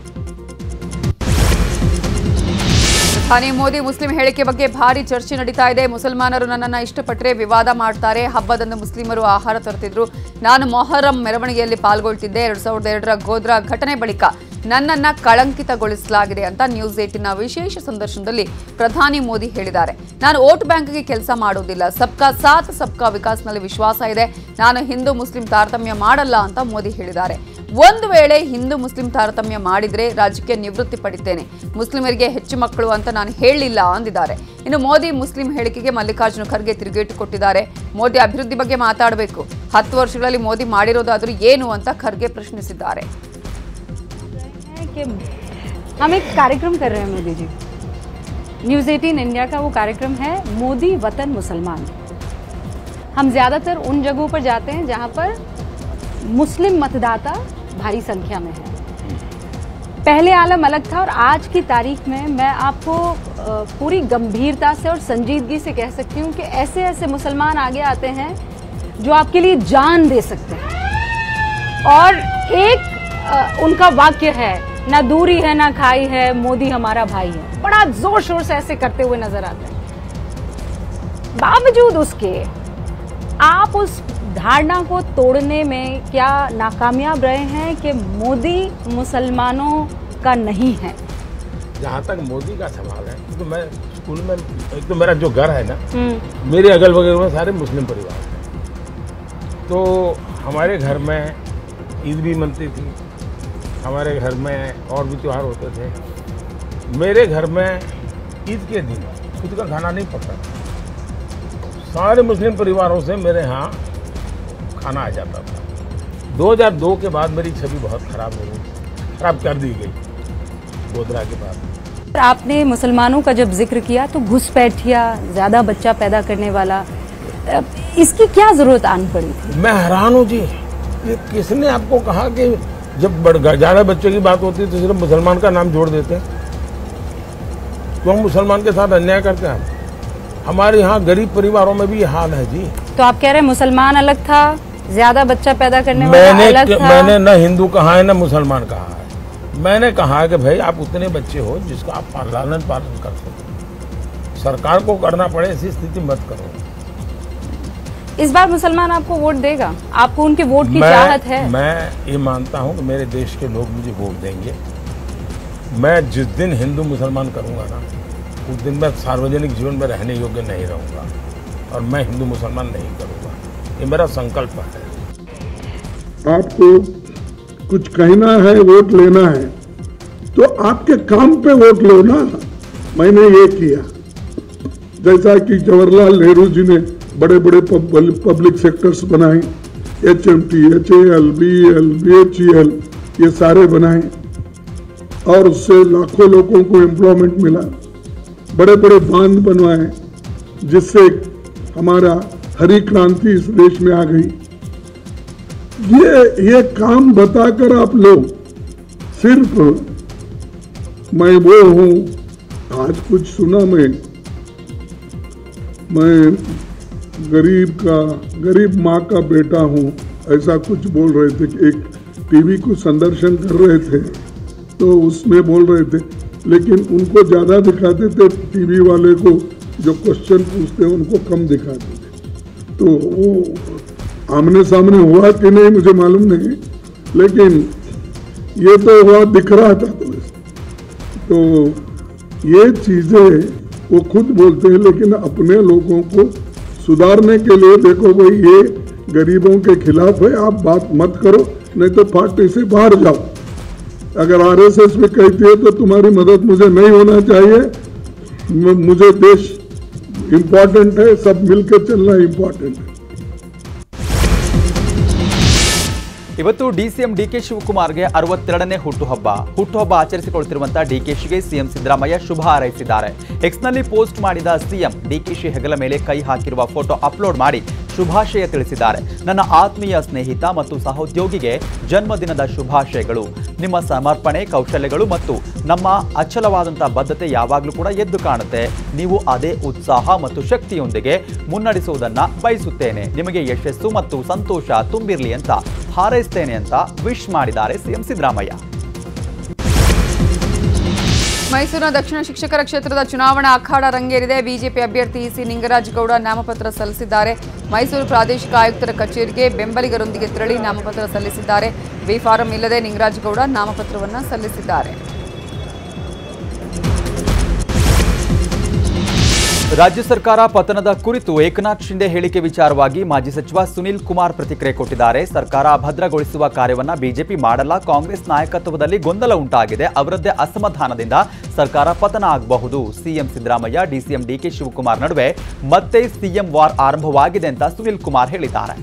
ಪ್ರಧಾನಿ ಮೋದಿ ಮುಸ್ಲಿಂ ಹೇಳಿಕೆ ಬಗ್ಗೆ ಭಾರಿ ಚರ್ಚೆ ನಡೀತಾ ಇದೆ. ಮುಸಲ್ಮಾನರು ನನ್ನನ್ನು ಇಷ್ಟಪಟ್ಟರೆ ವಿವಾದ ಮಾಡ್ತಾರೆ. ಹಬ್ಬದಂದು ಮುಸ್ಲಿಮರು ಆಹಾರ ತರುತ್ತಿದ್ರು. ನಾನು ಮೊಹರಂ ಮೆರವಣಿಗೆಯಲ್ಲಿ ಪಾಲ್ಗೊಳ್ತಿದ್ದೆ. ಎರಡ್ ಸಾವಿರದ ಎರಡರ ಗೋದ್ರಾ ಘಟನೆ ಬಳಿಕ ನನ್ನನ್ನ ಕಳಂಕಿತಗೊಳಿಸಲಾಗಿದೆ ಅಂತ ನ್ಯೂಸ್ ಏಟಿನ ವಿಶೇಷ ಸಂದರ್ಶನದಲ್ಲಿ ಪ್ರಧಾನಿ ಮೋದಿ ಹೇಳಿದ್ದಾರೆ. ನಾನು ವೋಟ್ ಬ್ಯಾಂಕ್ಗೆ ಕೆಲಸ ಮಾಡೋದಿಲ್ಲ ಸಬ್ಕಾ ಸಾಥ್, ಸಬ್ಕಾ ವಿಕಾಸ್ನಲ್ಲಿ ವಿಶ್ವಾಸ ಇದೆ. ನಾನು ಹಿಂದೂ, ಮುಸ್ಲಿಂ ತಾರತಮ್ಯ ಮಾಡಲ್ಲ ಅಂತ ಮೋದಿ ಹೇಳಿದ್ದಾರೆ. ಒಂದು ವೇಳೆ ಹಿಂದೂ ಮುಸ್ಲಿಂ ತಾರತಮ್ಯ ಮಾಡಿದ್ರೆ ರಾಜಕೀಯ ನಿವೃತ್ತಿ ಪಡಿತೇನೆ ಮುಸ್ಲಿಮರಿಗೆ ಹೆಚ್ಚು ಮಕ್ಕಳು ಅಂತ ನಾನು ಹೇಳಿಲ್ಲ ಅಂದಿದ್ದಾರೆ ಇನ್ನು ಮೋದಿ ಮುಸ್ಲಿಂ ಹೇಳಿಕೆಗೆ ಮಲ್ಲಿಕಾರ್ಜುನ ಖರ್ಗೆ ತಿರುಗೇಟು ಕೊಟ್ಟಿದ್ದಾರೆ ಮೋದಿ ಅಭಿವೃದ್ಧಿ ಬಗ್ಗೆ ಮಾತಾಡಬೇಕು ಹತ್ತು ವರ್ಷಗಳಲ್ಲಿ ಮೋದಿ ಮಾಡಿರೋದಾದ್ರೂ ಏನು ಅಂತ ಖರ್ಗೆ ಪ್ರಶ್ನಿಸಿದ್ದಾರೆ है कि हम एक कार्यक्रम कर रहे हैं मोदी जी न्यूज़ 18 इंडिया का वो कार्यक्रम है मोदी वतन मुसलमान हम ज़्यादातर उन जगहों पर जाते हैं जहाँ पर मुस्लिम मतदाता भारी संख्या में है। पहले आलम अलग था और आज की तारीख में मैं आपको पूरी गंभीरता से और संजीदगी से कह सकती हूँ कि ऐसे ऐसे मुसलमान आगे आते हैं जो आपके लिए जान दे सकते हैं। और एक उनका वाक्य है, ना दूरी है, ना खाई है, मोदी हमारा भाई है। बड़ा ज़ोर शोर से ऐसे करते हुए नज़र आते हैं। बावजूद उसके, आप उस धारणा को तोड़ने में क्या नाकामयाब रहे हैं कि मोदी मुसलमानों का नहीं है? जहाँ तक मोदी का सवाल है तो मैं स्कूल में एक तो मेरा जो घर है ना मेरे अगल बगल में सारे मुस्लिम परिवार हैं। तो हमारे घर में ईद भी मनती थी हमारे घर में और भी त्यौहार होते थे। मेरे घर में ईद के दिन खुद का खाना नहीं पकता सारे मुस्लिम परिवारों से मेरे यहाँ खाना आ जाता था। 2002 के बाद मेरी छवि बहुत खराब हो गई। खराब कर दी गई गोदरा के बाद। आपने मुसलमानों का जब ज़िक्र किया तो घुसपैठिया ज़्यादा बच्चा पैदा करने वाला इसकी क्या ज़रूरत आन पड़ी थी? मैं हैरान हूँ जी। किसने आपको कहा कि जब ज़्यादा बच्चों की बात होती है तो सिर्फ़ मुसलमान का नाम जोड़ देते हैं? क्यों मुसलमान के साथ अन्याय करते हैं? हम हमारे यहाँ गरीब परिवारों में भी ये हाल है जी। तो आप कह रहे हैं मुसलमान अलग था ज़्यादा बच्चा पैदा करने वाला मैंने अलग था। मैंने न हिंदू कहा है न मुसलमान कहा है। मैंने कहा है कि भाई आप उतने बच्चे हो जिसका आप लालन पालन कर सको। सरकार को करना पड़े ऐसी स्थिति मत करो। इस बार मुसलमान आपको वोट देगा? आपको उनके वोट की चाहत है? मैं ये मानता हूँ कि मेरे देश के लोग मुझे वोट देंगे। मैं जिस दिन हिंदू मुसलमान करूँगा ना उस दिन मैं सार्वजनिक जीवन में रहने योग्य नहीं रहूँगा। और मैं हिंदू मुसलमान नहीं करूँगा। ये मेरा संकल्प है। आपको कुछ कहना है, वोट लेना है तो आपके काम पे वोट लो ना मैंने ये किया। जैसा कि जवाहरलाल नेहरू जी ने बड़े बड़े पब्लिक सेक्टर्स बनाए H M T H L B L B H E L ये सारे बनाए, और उससे लाखों लोगों को एम्प्लॉयमेंट मिला। बड़े बड़े बाँध बनवाए, जिससे हमारा हरी क्रांति इस देश में आ गई। ये ये काम बताकर आप लोग सिर्फ़ मैं वो हूँ, आज कुछ सुना मैं। मैं गरीब का, गरीब माँ का बेटा हूँ, ऐसा कुछ बोल रहे थे कि एक टीवी को संदर्शन कर रहे थे तो उसमें बोल रहे थे। लेकिन उनको ज़्यादा दिखाते थे टीवी वाले को, जो क्वेश्चन पूछते हैं, उनको कम दिखाते थे। तो वो आमने सामने हुआ कि नहीं, मुझे मालूम नहीं। लेकिन ये तो हुआ, दिख रहा था तो तो ये चीज़ें वो खुद बोलते हैं, लेकिन अपने लोगों को सुधारने के लिए देखो भाई, ये गरीबों के खिलाफ है, आप बात मत करो, नहीं तो पार्टी से बाहर जाओ। अगर आरएसएस में कहती है तो तुम्हारी मदद मुझे नहीं होना चाहिए। मुझे देश इम्पोर्टेंट है सब मिलकर चलना इम्पोर्टेंट है ಇವತ್ತು ಡಿಸಿಎಂ ಡಿಕೆ ಶಿವಕುಮಾರ್ಗೆ ಅರವತ್ತೆರಡನೇ ಹುಟ್ಟುಹಬ್ಬ ಹುಟ್ಟುಹಬ್ಬ ಆಚರಿಸಿಕೊಳ್ತಿರುವಂತಹ ಡಿಕೆಶಿಗೆ ಸಿಎಂ ಸಿದ್ದರಾಮಯ್ಯ ಶುಭ ಹಾರೈಸಿದ್ದಾರೆ ಎಕ್ಸ್ನಲ್ಲಿ ಪೋಸ್ಟ್ ಮಾಡಿದ ಸಿಎಂ ಡಿಕೆಶಿ ಹೆಗಲ ಮೇಲೆ ಕೈ ಹಾಕಿರುವ ಫೋಟೋ ಅಪ್ಲೋಡ್ ಮಾಡಿ ಶುಭಾಶಯ ತಿಳಿಸಿದ್ದಾರೆ. ನನ್ನ ಆತ್ಮೀಯ ಸ್ನೇಹಿತ ಮತ್ತು ಸಹೋದ್ಯೋಗಿಗೆ ಜನ್ಮದಿನದ ಶುಭಾಶಯಗಳು. ನಿಮ್ಮ ಸಮರ್ಪಣೆ, ಕೌಶಲ್ಯಗಳು ಮತ್ತು ನಮ್ಮ ಅಚಲವಾದಂಥ ಬದ್ಧತೆ ಯಾವಾಗಲೂ ಕೂಡ ಎದ್ದು ಕಾಣುತ್ತೆ. ನೀವು ಅದೇ ಉತ್ಸಾಹ ಮತ್ತು ಶಕ್ತಿಯೊಂದಿಗೆ ಮುನ್ನಡೆಸುವುದನ್ನು ಬಯಸುತ್ತೇನೆ. ನಿಮಗೆ ಯಶಸ್ಸು ಮತ್ತು ಸಂತೋಷ ತುಂಬಿರಲಿ ಅಂತ ಹಾರೈಸ್ತೇನೆ ಅಂತ ವಿಶ್ ಮಾಡಿದ್ದಾರೆ ಸಿಎಂ ಸಿದ್ದರಾಮಯ್ಯ. ಮೈಸೂರಿನ ದಕ್ಷಿಣ ಶಿಕ್ಷಕರ ಕ್ಷೇತ್ರದ ಚುನಾವಣಾ ಅಖಾಡ ರಂಗೇರಿದೆ. ಬಿಜೆಪಿ ಅಭ್ಯರ್ಥಿ ಸಿ ನಿಂಗರಾಜ್ ಗೌಡ ನಾಮಪತ್ರ ಸಲ್ಲಿಸಿದ್ದಾರೆ. ಮೈಸೂರು ಪ್ರಾದೇಶಿಕ ಆಯುಕ್ತರ ಕಚೇರಿಗೆ ಬೆಂಬಲಿಗರೊಂದಿಗೆ ತೆರಳಿ ನಾಮಪತ್ರ ಸಲ್ಲಿಸಿದ್ದಾರೆ. ಬಿ ಫಾರಂ ಇಲ್ಲದೆ ನಿಂಗರಾಜ್ ಗೌಡ ನಾಮಪತ್ರವನ್ನು ಸಲ್ಲಿಸಿದ್ದಾರೆ. ರಾಜ್ಯ ಸರ್ಕಾರ ಪತನದ ಕುರಿತು ಏಕನಾಥ್ ಶಿಂದೆ ಹೇಳಿಕೆ ವಿಚಾರವಾಗಿ ಮಾಜಿ ಸಚಿವ ಸುನಿಲ್ ಕುಮಾರ್ ಪ್ರತಿಕ್ರಿಯೆ ಕೊಟ್ಟಿದ್ದಾರೆ. ಸರ್ಕಾರ ಭದ್ರಗೊಳಿಸುವ ಕಾರ್ಯವನ್ನು ಬಿಜೆಪಿ ಮಾಡಲ್ಲ, ಕಾಂಗ್ರೆಸ್ ನಾಯಕತ್ವದಲ್ಲಿ ಗೊಂದಲ ಉಂಟಾಗಿದೆ. ಅವರದ್ದೇ ಅಸಮಾಧಾನದಿಂದ ಸರ್ಕಾರ ಪತನ ಆಗಬಹುದು. CM Siddaramaiah, DCM DK Shivakumar ನಡುವೆ ಮತ್ತೆ ಸಿಎಂ ವಾರ್ ಆರಂಭವಾಗಿದೆ ಅಂತ ಸುನಿಲ್ ಕುಮಾರ್ ಹೇಳಿದ್ದಾರೆ.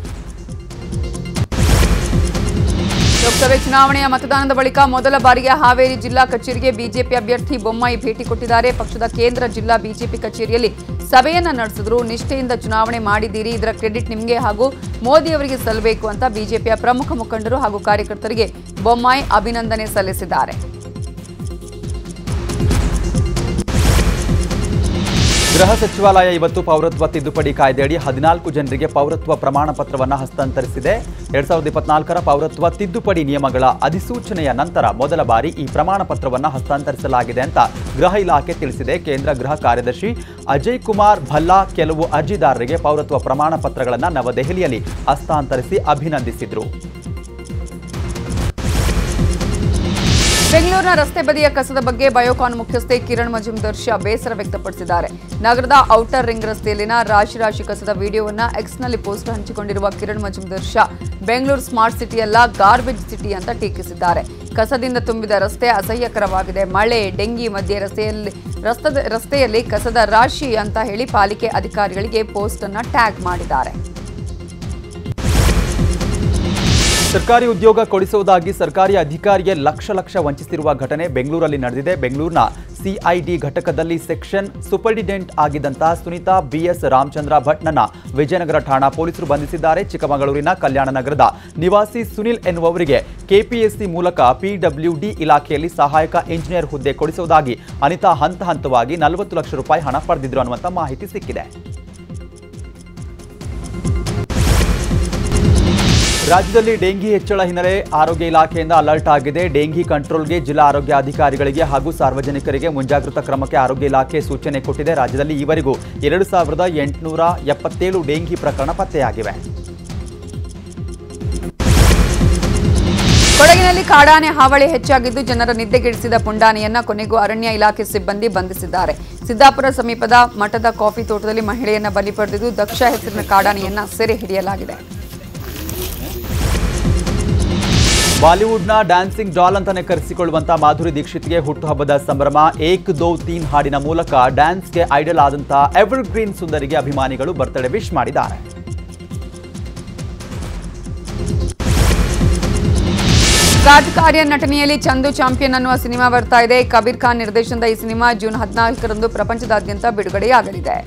ಲೋಕಸಭೆ ಚುನಾವಣೆಯ ಮತದಾನದ ಬಳಿಕ ಮೊದಲ ಬಾರಿಗೆ ಹಾವೇರಿ ಜಿಲ್ಲಾ ಕಚೇರಿಗೆ ಬಿಜೆಪಿ ಅಭ್ಯರ್ಥಿ ಬೊಮ್ಮಾಯಿ ಭೇಟಿ ಕೊಟ್ಟಿದ್ದಾರೆ. ಪಕ್ಷದ ಕೇಂದ್ರ ಜಿಲ್ಲಾ ಬಿಜೆಪಿ ಕಚೇರಿಯಲ್ಲಿ ಸಭೆಯನ್ನ ನಡೆಸಿದ್ರು. ನಿಷ್ಠೆಯಿಂದ ಚುನಾವಣೆ ಮಾಡಿದ್ದೀರಿ. ಇದರ ಕ್ರೆಡಿಟ್ ನಿಮಗೆ ಹಾಗೂ ಮೋದಿ ಅವರಿಗೆ ಸಲ್ಲಬೇಕು ಅಂತ ಬಿಜೆಪಿಯ ಪ್ರಮುಖ ಮುಖಂಡರು ಹಾಗೂ ಕಾರ್ಯಕರ್ತರಿಗೆ ಬೊಮ್ಮಾಯಿ ಅಭಿನಂದನೆ ಸಲ್ಲಿಸಿದ್ದಾರೆ. ಗೃಹ ಸಚಿವಾಲಯ ಇವತ್ತು ಪೌರತ್ವ ತಿದ್ದುಪಡಿ ಕಾಯ್ದೆಯಡಿ ಹದಿನಾಲ್ಕು ಜನರಿಗೆ ಪೌರತ್ವ ಪ್ರಮಾಣ ಪತ್ರವನ್ನು ಹಸ್ತಾಂತರಿಸಿದೆ. ಎರಡ್ ಸಾವಿರದ ಇಪ್ಪತ್ನಾಲ್ಕರ ಪೌರತ್ವ ತಿದ್ದುಪಡಿ ನಿಯಮಗಳ ಅಧಿಸೂಚನೆಯ ನಂತರ ಮೊದಲ ಬಾರಿ ಈ ಪ್ರಮಾಣ ಪತ್ರವನ್ನು ಹಸ್ತಾಂತರಿಸಲಾಗಿದೆ ಅಂತ ಗೃಹ ಇಲಾಖೆ ತಿಳಿಸಿದೆ. ಕೇಂದ್ರ ಗೃಹ ಕಾರ್ಯದರ್ಶಿ ಅಜಯ್ ಕುಮಾರ್ ಭಲ್ಲಾ ಕೆಲವು ಅರ್ಜಿದಾರರಿಗೆ ಪೌರತ್ವ ಪ್ರಮಾಣ ಪತ್ರಗಳನ್ನು ನವದೆಹಲಿಯಲ್ಲಿ ಹಸ್ತಾಂತರಿಸಿ ಅಭಿನಂದಿಸಿದ್ರು. ಬೆಂಗಳೂರಿನ ರಸ್ತೆ ಬದಿಯ ಕಸದ ಬಗ್ಗೆ ಬಯೋಕಾನ್ ಮುಖ್ಯಸ್ಥೆ ಕಿರಣ್ ಮಜುಂದರ್ಶಾ ಬೇಸರ ವ್ಯಕ್ತಪಡಿಸಿದ್ದಾರೆ. ನಗರದ ಔಟರ್ ರಿಂಗ್ ರಸ್ತೆಯಲ್ಲಿನ ರಾಶಿ ರಾಶಿ ಕಸದ ವಿಡಿಯೋವನ್ನು ಎಕ್ಸ್ನಲ್ಲಿ ಪೋಸ್ಟ್ ಹಂಚಿಕೊಂಡಿರುವ ಕಿರಣ್ ಮಜುಂದರ್ಶಾ ಬೆಂಗಳೂರು ಸ್ಮಾರ್ಟ್ ಸಿಟಿಯಲ್ಲ ಗಾರ್ಬೇಜ್ ಸಿಟಿ ಅಂತ ಟೀಕಿಸಿದ್ದಾರೆ. ಕಸದಿಂದ ತುಂಬಿದ ರಸ್ತೆ ಅಸಹ್ಯಕರವಾಗಿದೆ. ಮಳೆ, ಡೆಂಗಿ ಮಧ್ಯೆ ರಸ್ತೆಯಲ್ಲಿ ರಸ್ತೆ ರಸ್ತೆಯಲ್ಲಿ ಕಸದ ರಾಶಿ ಅಂತ ಹೇಳಿ ಪಾಲಿಕೆ ಅಧಿಕಾರಿಗಳಿಗೆ ಪೋಸ್ಟ್ ಅನ್ನು ಟ್ಯಾಗ್ ಮಾಡಿದ್ದಾರೆ. ಸರ್ಕಾರಿ ಉದ್ಯೋಗ ಕೊಡಿಸುವುದಾಗಿ ಸರ್ಕಾರಿ ಅಧಿಕಾರಿಗೆ ಲಕ್ಷ ಲಕ್ಷ ವಂಚಿಸಿರುವ ಘಟನೆ ಬೆಂಗಳೂರಲ್ಲಿ ನಡೆದಿದೆ. ಬೆಂಗಳೂರಿನ ಸಿಐಡಿ ಘಟಕದಲ್ಲಿ ಸೆಕ್ಷನ್ ಸೂಪರಿಂಟೆಂಡೆಂಟ್ ಆಗಿದ್ದಂತಹ ಸುನೀತಾ ಬಿಎಸ್ ರಾಮಚಂದ್ರ ಭಟ್ನನ್ನ ವಿಜಯನಗರ ಠಾಣಾ ಪೊಲೀಸರು ಬಂಧಿಸಿದ್ದಾರೆ. ಚಿಕ್ಕಮಗಳೂರಿನ ಕಲ್ಯಾಣ ನಗರದ ನಿವಾಸಿ ಸುನಿಲ್ ಎನ್ನುವವರಿಗೆ ಕೆಪಿಎಸ್ಸಿ ಮೂಲಕ ಪಿಡಬ್ಲ್ಯೂಡಿ ಇಲಾಖೆಯಲ್ಲಿ ಸಹಾಯಕ ಇಂಜಿನಿಯರ್ ಹುದ್ದೆ ಕೊಡಿಸುವುದಾಗಿ ಅನಿತಾ ಹಂತ ಹಂತವಾಗಿ ನಲವತ್ತು ಲಕ್ಷ ರೂಪಾಯಿ ಹಣ ಪಡೆದಿದ್ರು ಅನ್ನುವಂಥ ಮಾಹಿತಿ ಸಿಕ್ಕಿದೆ. ರಾಜ್ಯದಲ್ಲಿ ಡೆಂಗಿ ಹೆಚ್ಚಳ ಹಿನ್ನೆಲೆ ಆರೋಗ್ಯ ಇಲಾಖೆಯಿಂದ ಅಲರ್ಟ್ ಆಗಿದೆ. ಡೆಂಗಿ ಕಂಟ್ರೋಲ್ಗೆ ಜಿಲ್ಲಾ ಆರೋಗ್ಯ ಅಧಿಕಾರಿಗಳಿಗೆ ಹಾಗೂ ಸಾರ್ವಜನಿಕರಿಗೆ ಮುಂಜಾಗ್ರತಾ ಕ್ರಮಕ್ಕೆ ಆರೋಗ್ಯ ಇಲಾಖೆ ಸೂಚನೆ ಕೊಟ್ಟಿದೆ. ರಾಜ್ಯದಲ್ಲಿ ಈವರೆಗೂ ಎರಡು ಸಾವಿರದ ಎಂಟುನೂರ ಎಪ್ಪತ್ತೇಳು ಡೆಂಗಿ ಪ್ರಕರಣ ಪತ್ತೆಯಾಗಿವೆ. ಕೊಡಗಿನಲ್ಲಿ ಕಾಡಾನೆ ಹಾವಳಿ ಹೆಚ್ಚಾಗಿದ್ದು ಜನರ ನಿದ್ದೆಗೆಡಿಸಿದ ಪುಂಡಾನೆಯನ್ನ ಕೊನೆಗೂ ಅರಣ್ಯ ಇಲಾಖೆ ಸಿಬ್ಬಂದಿ ಬಂಧಿಸಿದ್ದಾರೆ. ಸಿದ್ದಾಪುರ ಸಮೀಪದ ಮಠದ ಕಾಫಿ ತೋಟದಲ್ಲಿ ಮಹಿಳೆಯನ್ನ ಬಲಿ ಪಡೆದಿದ್ದು ದಕ್ಷ ಹೆಸರಿನ ಕಾಡಾನೆಯನ್ನ ಸೆರೆ ಹಿಡಿಯಲಾಗಿದೆ. ಬಾಲಿವುಡ್ನ ಡ್ಯಾನ್ಸಿಂಗ್ ಡಾಲ್ ಅಂತಾನೆ ಕರೆಸಿಕೊಳ್ಳುವಂತ ಮಾಧುರಿ ದೀಕ್ಷಿತ್ಗೆ ಹುಟ್ಟುಹಬ್ಬದ ಸಂಭ್ರಮ, ಏಕ್ ದೋ ತೀನ್ ಹಾಡಿನ ಮೂಲಕ ಡ್ಯಾನ್ಸ್ಗೆ ಐಡಲ್ ಆದಂತಹ ಎವರ್ ಗ್ರೀನ್ ಸುಂದರಿಗೆ ಅಭಿಮಾನಿಗಳು ಬರ್ತ್ಡೇ ವಿಶ್ ಮಾಡಿದ್ದಾರೆ. ರಾಜಕಾರ್ಯ ನಟನೆಯಲ್ಲಿ ಚಂದು ಚಾಂಪಿಯನ್ ಅನ್ನುವ ಸಿನಿಮಾ ಬರ್ತಾ ಇದೆ. ಕಬೀರ್ ಖಾನ್ ನಿರ್ದೇಶನದ ಈ ಸಿನಿಮಾ ಜೂನ್ ಹದಿನಾಲ್ಕರಂದು ಪ್ರಪಂಚದಾದ್ಯಂತ ಬಿಡುಗಡೆಯಾಗಲಿದೆ.